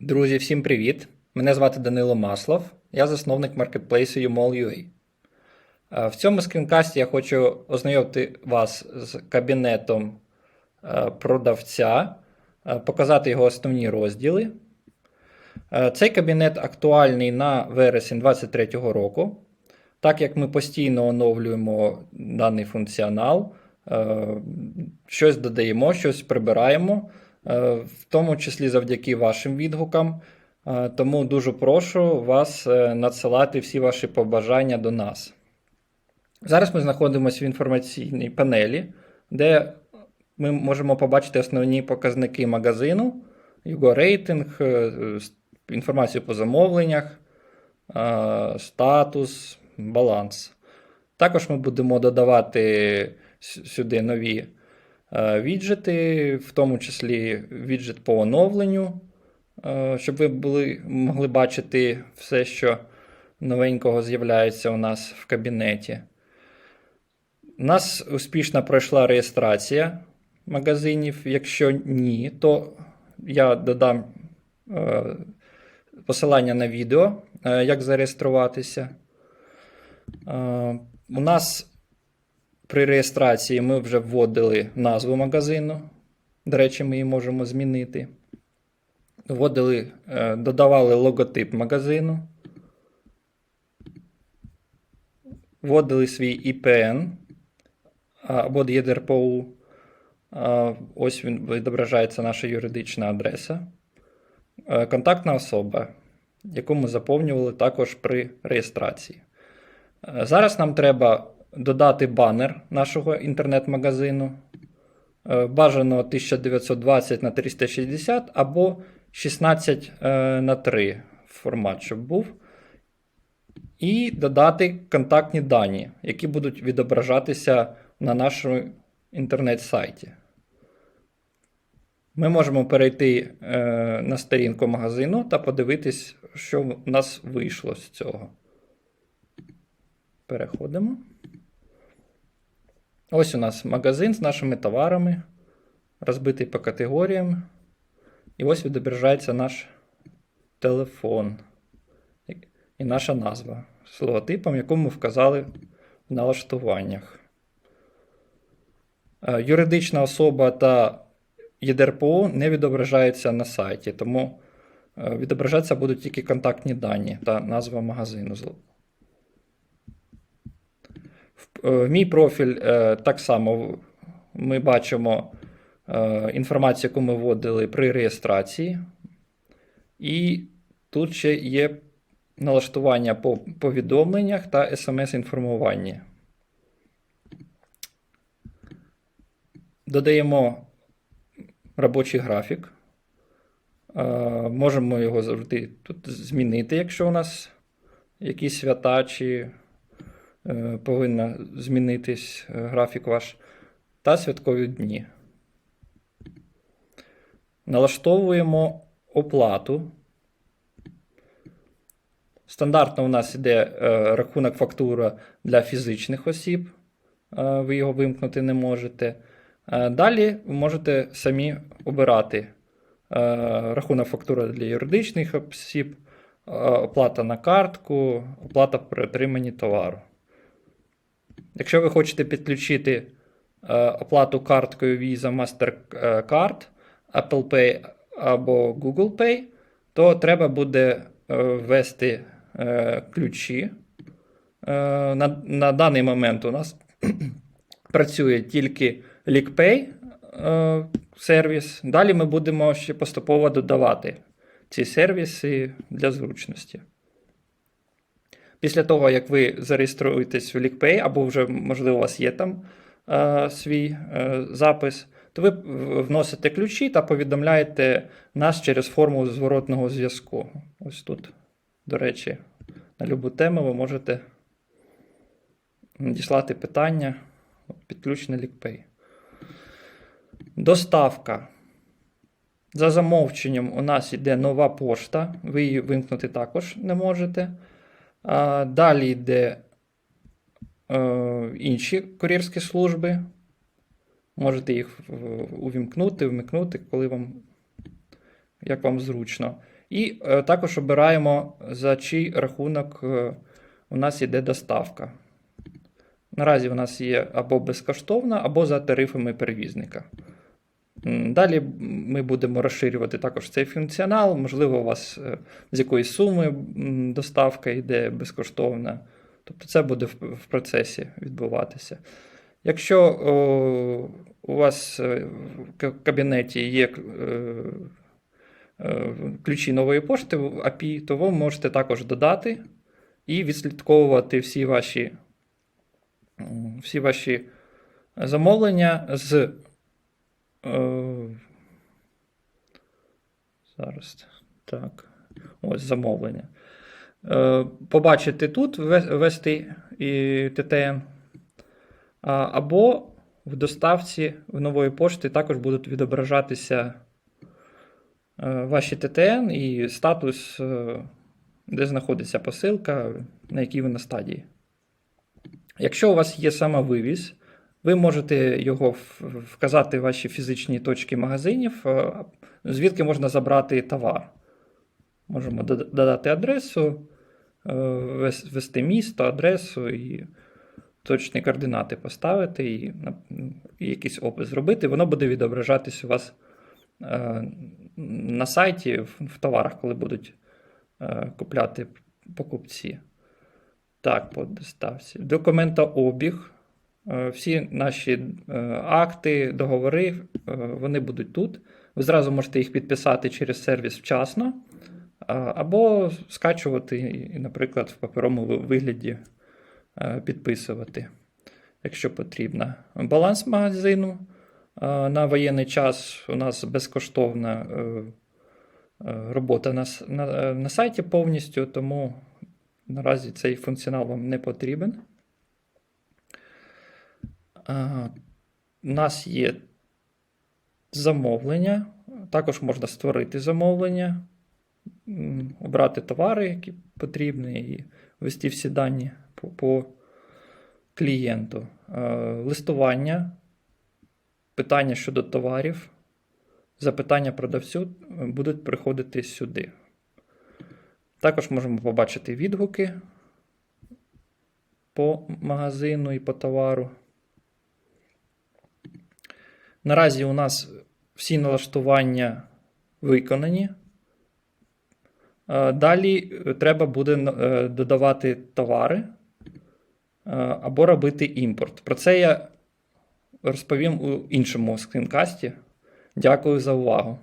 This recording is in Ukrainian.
Друзі, всім привіт! Мене звати Данило Маслов, я засновник маркетплейсу UMall.ua. Е, В цьому скрінкасті я хочу ознайомити вас з кабінетом е, продавця, е, показати його основні розділи. Цей кабінет актуальний на вересень 2023 року. Так як ми постійно оновлюємо даний функціонал, щось додаємо, щось прибираємо, в тому числі завдяки вашим відгукам. Е, Тому дуже прошу вас е, надсилати всі ваші побажання до нас. Зараз ми знаходимося в інформаційній панелі, де ми можемо побачити основні показники магазину, його рейтинг, е, інформацію по замовленнях, е, статус, баланс. Також ми будемо додавати сюди нові е, віджити, в тому числі віджит по оновленню, е, щоб ви були, могли бачити все, що новенького з'являється у нас в кабінеті. У нас успішно пройшла реєстрація магазинів. Якщо ні, то я додам е, посилання на відео, е, як зареєструватися. Е, у нас при реєстрації ми вже вводили назву магазину. До речі, ми її можемо змінити. Вводили, е, додавали логотип магазину. Вводили свій IPN або ЄДРПУ. Ось він відображається наша юридична адреса. Е, Контактна особа, яку ми заповнювали також при реєстрації. Е, Зараз нам треба додати банер нашого інтернет-магазину. Е, Бажано 1920 на 360 або 16 е, на 3 формат, щоб був. І додати контактні дані, які будуть відображатися на нашому інтернет-сайті. Ми можемо перейти е, на сторінку магазину та подивитись, що в нас вийшло з цього. Переходимо. Ось у нас магазин з нашими товарами, розбитий по категоріям. І ось відображається наш телефон і наша назва з логотипом, яку ми вказали в налаштуваннях. Е, Юридична особа та ЄДРПО не відображаються на сайті, тому е, відображатися будуть тільки контактні дані та назва магазину. Е, мій профіль е, так само ми бачимо е, інформацію, яку ми вводили при реєстрації. І тут ще є налаштування по повідомленнях та смс-інформування. Додаємо робочий графік. Можемо його завжди тут змінити, якщо у нас якісь свята, чи повинна змінитись е, графік ваш, та святкові дні. Налаштовуємо оплату. Стандартно у нас йде е, рахунок фактура для фізичних осіб. Е, ви його вимкнути не можете. Е, Далі ви можете самі обирати е, рахунок фактура для юридичних осіб, е, оплата на картку, оплата при отриманні товару. Якщо ви хочете підключити е, оплату карткою Visa Mastercard, Apple Pay або Google Pay, то треба буде е, ввести е, ключі. На, на даний момент у нас працює тільки LeakPay сервіс. Далі ми будемо ще поступово додавати ці сервіси для зручності. Після того, як ви зареєструєтесь в LeakPay, або вже, можливо, у вас є там е, свій е, запис, то ви вносите ключі та повідомляєте нас через форму зворотного зв'язку. Ось тут, до речі, на любу тему ви можете надіслати питання підключене LeakPay. Доставка. За замовченням у нас йде нова пошта. Ви її вимкнути також не можете. Далі йде е, інші кур'єрські служби. Можете їх увімкнути, вмикнути, коли вам як вам зручно. І е, також обираємо, за чий рахунок е, у нас йде доставка. Наразі у нас є або безкоштовна, або за тарифами перевізника. Далі ми будемо розширювати також цей функціонал. Можливо, у вас е, з якоїсь суми доставка йде безкоштовна. Тобто це буде в, процесі відбуватися. Якщо о, у вас е, в кабінеті є е, ключі нової пошти API, то ви можете також додати і відслідковувати всі ваші, всі ваші замовлення з. Е, зараз. Так. Ось замовлення. Е, побачити тут, вве- ввести і ТТН. Або в доставці в нової пошти також будуть відображатися е, ваші ТТН і статус, де знаходиться посилка, на якій ви на стадії. Якщо у вас є самовивіз, ви можете його вказати в ваші фізичні точки магазинів, е, звідки можна забрати товар. Можемо додати адресу, е, ввести місто, адресу і точні координати поставити і, якийсь опис зробити. Воно буде відображатись у вас е, на сайті в, товарах, коли будуть купляти покупці. Так, по доставці. Документообіг. Е, Всі наші е, акти, договори, е, вони будуть тут. Ви зразу можете їх підписати через сервіс вчасно, або скачувати, і, наприклад, в паперовому вигляді підписувати, якщо потрібно. Баланс магазину. На воєнний час у нас безкоштовна робота на, на, на сайті повністю, тому наразі цей функціонал вам не потрібен. Е, У нас є замовлення. Також можна створити замовлення, обрати товари, які потрібні, і ввести всі дані по, клієнту. Е, Листування, питання щодо товарів, запитання продавцю е, будуть приходити сюди. Також можемо побачити відгуки по магазину і по товару. Наразі у нас всі налаштування виконані. Е, Далі е, треба буде е, додавати товари або робити імпорт. Про це я розповім у іншому скрінкасті. Дякую за увагу.